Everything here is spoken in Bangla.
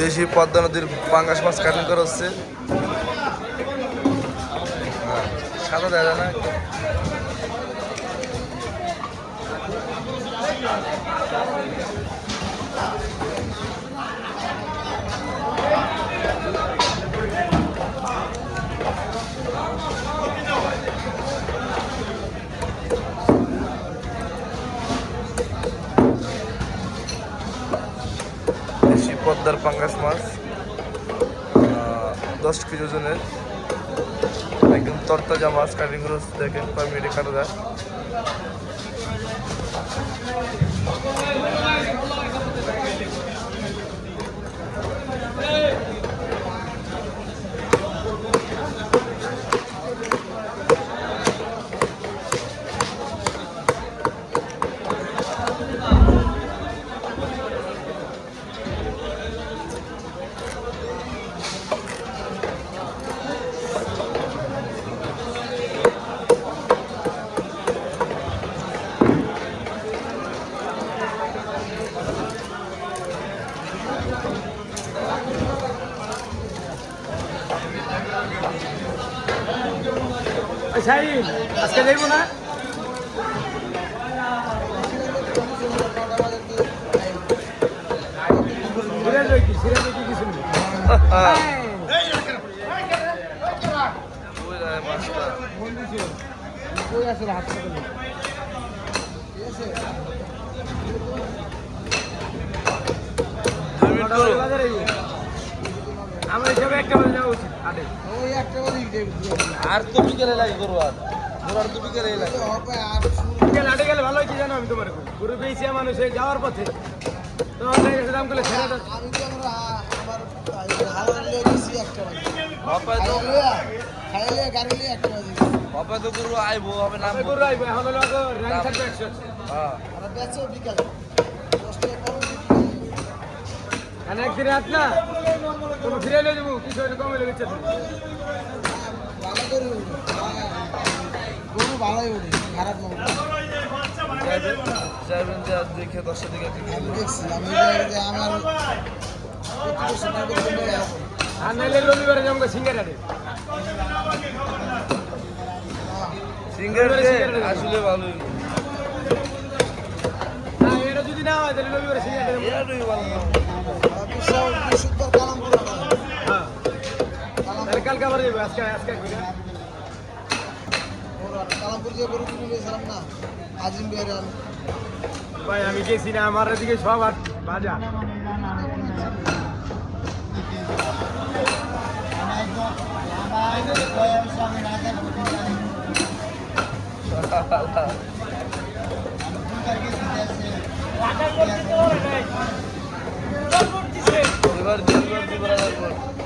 দেশি পদ্মা নদীর পাঙ্গাস মাছ কাটিং করা হচ্ছে হ্যাঁ, সাদা দেয় না Thank you. পদ্মার পাঙ্গাস মাছ দশ কেজি ওজনের। একদম তরতাজা মাছ, কাটিং করে দেখেন মিনিটে কাটা যায়। শাহিন আজকে যাইব না? সিরিয়াল করো আমরা হিসাবে একটা বলে যাওয়া উচিত একটা বাজে আর তো বিকেলে লাগে করব আর। ওর আর তো বিকেলে লাগে হবে গেলে আটে গেলে ভালো হয়েছে জানো আমি তোমার গরু পেয়েছি মানুষ এই যাওয়ার পথে। তোমার দাম করলে ছেড়ে দাও। আমি তো করব আইবো হবে না গরু আইবো এখন হলো র্যাঙ্ক থাকবে একশো। হ্যাঁ। বেচো বিকালে। একদিন রাত না? তুমি ফিরে এলে যাব কিছু কমে লেগেছে ভালো করে উঠে গরু ভালোই উঠে খারাপ না। যাইবেন যে আর দেখে দশটা দিকে আমি দেখছি আমি আমার নিয়ে। আর নাইলে রবিবারে যাব সিঙ্গারাটে সিঙ্গার আসলে ভালোই না এটা যদি না হয় তাহলে রবিবারে সিঙ্গারাটে কালামপুর যে গরু কিনে নিয়েছিলাম না আজিম বিহারে আমি ভাই আমি গেছি না আমার এদিকে সব আর বাজা ver, ver, ver, ver, ver.